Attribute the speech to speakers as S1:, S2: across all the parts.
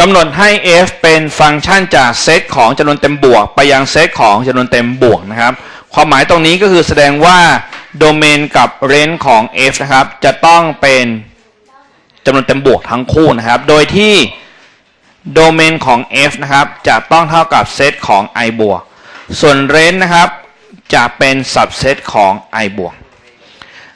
S1: กำหนดให้ f เป็นฟังก์ชันจากเซตของจำนวนเต็มบวก ไปยังเซตของจำนวนเต็มบวกนะครับ ความหมายตรงนี้ก็คือแสดงว่าโดเมนกับเรนจ์ของ f นะครับ จะต้องเป็นจำนวนเต็มบวกทั้งคู่นะครับ โดยที่โดเมนของ f นะครับจะต้องเท่ากับเซตของ i บวก ส่วนเรนจ์นะครับจะเป็นสับเซตของ i บวก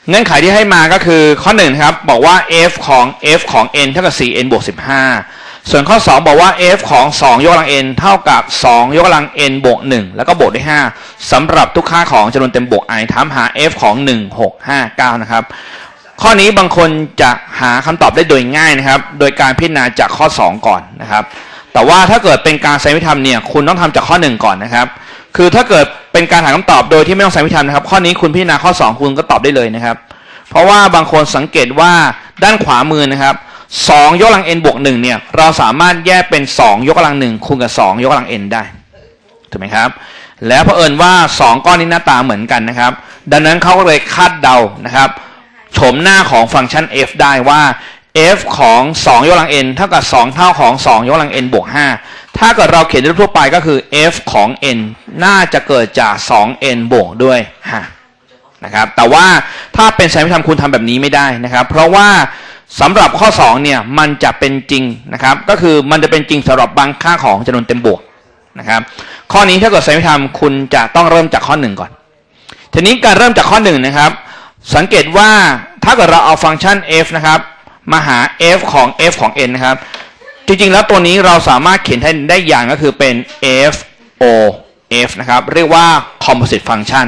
S1: เงื่อนไขที่ให้มาก็คือข้อ1นะครับบอกว่า f ของ f ของ n เท่ากับ 4n บวก 15 ส่วนข้อ 2 บอกว่า f ของ 2 ยกกำลัง n เท่ากับ 2 ยกกำลัง n บวก 1 แล้วก็บวกด้วย 5สำหรับทุกค่าของจำนวนเต็มบวก i ถามหา f ของ 1 6 5 9 นะครับ ข้อนี้บางคนจะหาคำตอบได้โดยง่ายนะครับ โดยการพิจารณาจากข้อ 2 ก่อนนะครับ แต่ว่าถ้าเกิดเป็นการใช้วิธรรมเนี่ย คุณต้องทำจากข้อ 1 ก่อนนะครับ คือถ้าเกิดเป็นการหาคำตอบโดยที่ไม่ต้องใช้วิธรรมนะครับ ข้อนี้คุณพิจารณาข้อ 2 คุณก็ตอบได้เลยนะครับ เพราะว่าบางคนสังเกตว่าด้านขวามือนะครับ 2 ยกกำลัง n บวก1เนี่ยเราสามารถแยกเป็น 2 ยกกำลัง1คูณกับ 2 ยกกำลัง n ได้ถูกไหมครับ แล้วเผอิญว่า 2 ก้อนนี้หน้าตาเหมือนกันนะครับ ดังนั้นเขาก็เลยคาดเดานะครับโฉมหน้าของฟังก์ชัน f ได้ว่า f ของ 2 ยกกำลัง n เท่ากับ 2 เท่าของ 2 ยกกำลัง n บวก 5 ถ้าเกิดเราเขียนรูปทั่วไปก็คือ f ของ n น่าจะเกิดจาก 2n บวกด้วย5นะครับ แต่ว่าถ้าเป็นไซน์ธรรมคุณทำแบบนี้ไม่ได้นะครับ เพราะว่า สำหรับข้อ2เนี่ยมันจะเป็นจริงนะครับ ก็คือมันจะเป็นจริงสำหรับบางค่าของจำนวนเต็มบวกนะครับ ข้อนี้ถ้าเกิดไซน์ธรรมคุณจะต้องเริ่มจากข้อ 1 ก่อน ทีนี้การเริ่มจากข้อ1นะครับ สังเกตว่าถ้าเกิดเราเอาฟังก์ชัน f นะครับมาหา f ของ f ของ n นะครับ จริงๆแล้วตัวนี้เราสามารถเขียนให้ได้อย่างก็คือเป็น f o f นะครับ เรียกว่า composite function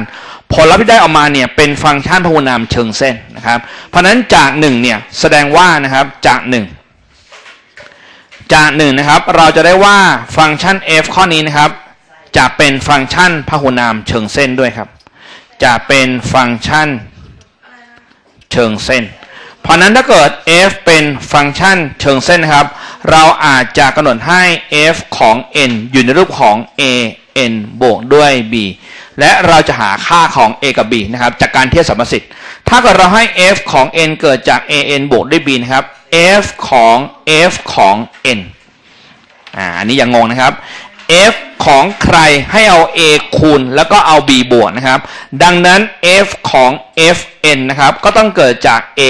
S1: ผลลัพธ์ที่ได้ออกมาเนี่ยเป็นฟังก์ชันพหุนามเชิงเส้นนะครับ เพราะฉะนั้นจาก1เนี่ยแสดงว่านะครับจาก1จาก1นะครับเราจะได้ว่าฟังก์ชัน f ข้อนี้นะครับ จะเป็นฟังก์ชันพหุนามเชิงเส้นด้วยครับ จะเป็นฟังก์ชันเชิงเส้น เพราะนั้นถ้าเกิด f เป็นฟังก์ชันเชิงเส้นนะครับ เราอาจจะกำหนดให้ f ของ n อยู่ในรูปของ a n บวกด้วย b และเราจะหาค่าของ a กับ b นะครับจากการเทียบสมประสิทธิ์ ถ้าเกิดเราให้ f ของ n เกิดจาก a n บวกด้วย b นะครับ f ของ f ของ n อ่าอันนี้อย่างงงนะครับ f ของใครให้เอา a คูณแล้วก็เอา b บวกนะครับ ดังนั้น f ของ fn นะครับ ก็ต้องเกิดจาก a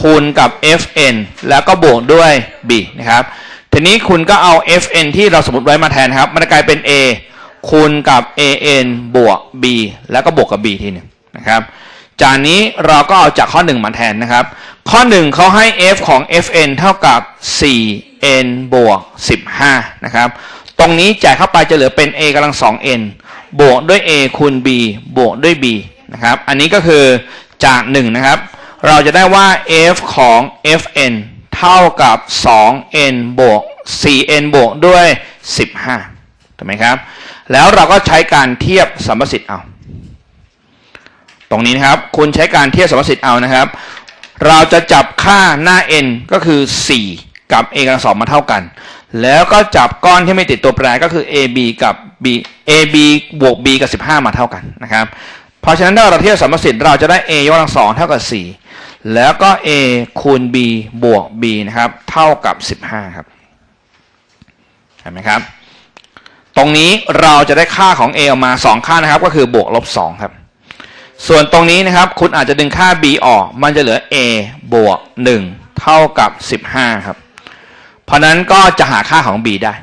S1: คูณกับ fn แล้วก็บวกด้วย b นะครับทีนี้คุณก็เอา fn ที่เราสมมติไว้มาแทนครับ มันกลายเป็น a คูณกับ an บวก b แล้วก็บวกกับ b ทีหนึ่งนะครับจากนี้เราก็เอาจากข้อ 1 มาแทนนะครับ ข้อ 1เขาให้ f ของ fn เท่ากับ 4n บวก 15 นะครับ ตรงนี้จ่ายเข้าไปจะเหลือเป็น a กำลัง 2n บวกด้วย a คูณ b บวกด้วย b นะครับ อันนี้ก็คือจาก 1 นะครับ เราจะได้ว่า f ของ fn เท่ากับ 2n บวก 4n บวกด้วย 15 ถูกไหมครับ แล้วเราก็ใช้การเทียบสัมประสิทธิ์เอา ตรงนี้นะครับ คุณใช้การเทียบสัมประสิทธิ์เอานะครับ เราจะจับค่าหน้า n ก็คือ 4 กับ a กำลังสองมาเท่ากัน แล้วก็จับก้อนที่ไม่ติดตัวแปรก็คือ ab กับ b ab บวก b กับ 15 มาเท่ากันนะครับ เพราะฉะนั้นถ้าเราเทียบสัมประสิทธิ์เราจะได้ a ยกกำลังสองเท่ากับ 4 แล้วก็ a คูณ b บวก b นะครับ เท่ากับ 15 ครับเห็นไหมครับ ตรงนี้เราจะได้ค่าของ a ออกมา 2 ค่านะครับ ก็คือบวกลบ2ครับ ส่วนตรงนี้นะครับ คุณอาจจะดึงค่า b ออก มันจะเหลือ a บวก 1 เท่ากับ 15 ครับ เพราะนั้นก็จะหาค่าของ b ได้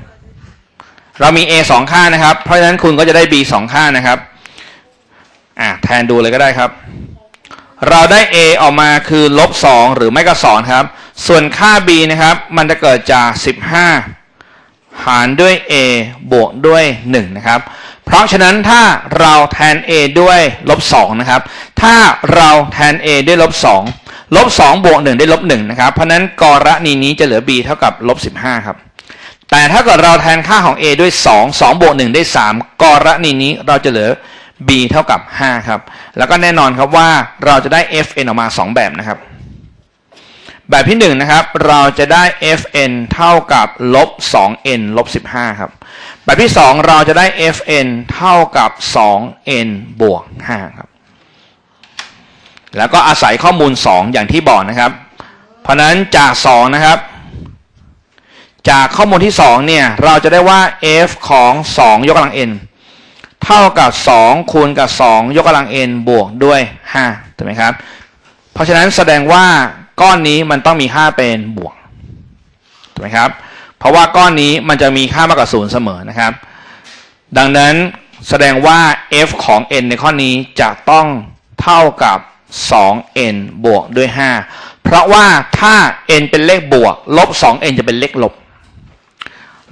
S1: เรามี a 2 ค่านะครับ เพราะฉะนั้นคุณก็จะได้ b 2 ค่านะครับอะแทนดูเลยก็ได้ครับ เราได้ a ออกมาคือลบ2หรือไม่ก็2ครับ ส่วนค่า b นะครับ มันจะเกิดจาก 15หารด้วย a บวกด้วย 1 นะครับ เพราะฉะนั้นถ้าเราแทน a ด้วยลบ2นะครับ ถ้าเราแทน a ด้วยลบ2ลบ2บวก1ได้ลบ1นะครับ เพราะนั้นกรณีนี้จะเหลือ b เท่ากับลบ15 ครับ แต่ถ้าเกิดเราแทนค่าของ a ด้วย 2 2บวก1ได้ 3 กรณีนี้เราจะเหลือ b เท่ากับ 5 ครับ แล้วก็แน่นอนครับว่าเราจะได้ fn ออกมา 2 แบบนะครับ แบบที่1นะครับเราจะได้ fn เท่ากับลบ 2n ลบ 15 ครับ แบบที่ 2 เราจะได้ fn เท่ากับ 2n บวก 5 ครับ แล้วก็อาศัยข้อมูล 2 อย่างที่บอกนะครับ เพราะฉะนั้นจาก 2 นะครับ จากข้อมูลที่ 2 เนี่ย เราจะได้ว่า f ของ 2 ยกกำลัง n เท่ากับ 2 คูณกับ 2 ยกกำลัง n บวกด้วย5ถูกไหมครับ เพราะฉะนั้นแสดงว่า ก้อนนี้มันต้องมีค่าเป็นบวกถูกไหมครับ เพราะว่าก้อนนี้มันจะมีค่ามากกว่าศูนย์เสมอนะครับ ดังนั้นแสดงว่า f ของ n ในข้อนี้จะต้องเท่ากับ 2n บวกด้วย 5 เพราะว่าถ้า n เป็นเลขบวก ลบ 2n จะเป็นเลขลบ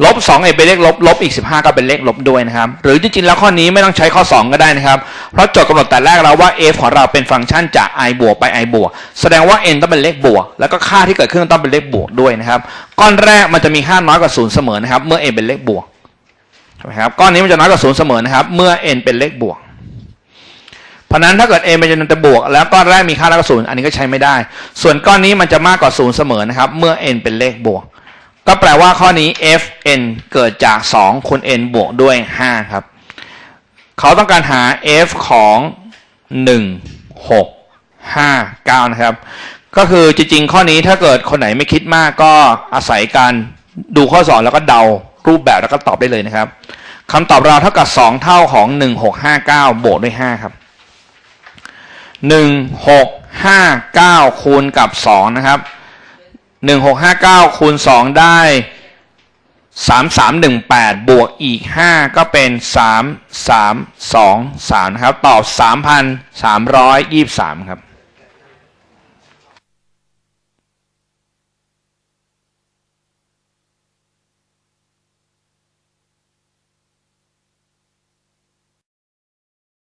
S1: ลบ 2n เป็นเลขลบลบอีก15ก็เป็นเลขลบด้วยนะครับ หรือจริงๆแล้วข้อนี้ไม่ต้องใช้ข้อ 2 ก็ได้นะครับ เพราะโจทย์กำหนดแต่แรกแล้วว่า f ของเราเป็นฟังก์ชันจาก i บวกไป i บวกแสดงว่า n ต้องเป็นเลขบวก แล้วก็ค่าที่เกิดขึ้นต้องเป็นเลขบวกด้วยนะครับ ก้อนแรกมันจะมีค่าน้อยกว่า0เสมอนะครับ เมื่อ n เป็นเลขบวกนะครับก้อนนี้มันจะน้อยกว่าศูนย์เสมอนะครับ เมื่อ n เป็นเลขบวกเพราะนั้นถ้าเกิด n เป็นจำนวนบวก แล้วก้อนแรกมีค่าน้อยกว่าศูนย์อันนี้ก็ใช้ไม่ได้ ส่วนก้อนนี้มันจะมากกว่าศูนย์เสมอนะครับ เมื่อ n เป็นเลขบวก ก็แปลว่าข้อนี้ f n เกิดจาก 2 คูณ n บวกด้วย 5 ครับ เขาต้องการหา f ของ 1 6 5 9 นะครับ ก็คือจริงๆ ข้อนี้ถ้าเกิดคนไหนไม่คิดมากก็อาศัยการดูข้อสอนแล้วก็เดารูปแบบแล้วก็ตอบได้เลยนะครับคำตอบเราเท่ากับ 2 เท่าของ 1659 บวกด้วย 5 ครับ 1659 คูณกับ 2 นะครับ 1659คูณ2ได้3318บวกอีก5ก็เป็น3323นะครับ ตอบ3,323ครับ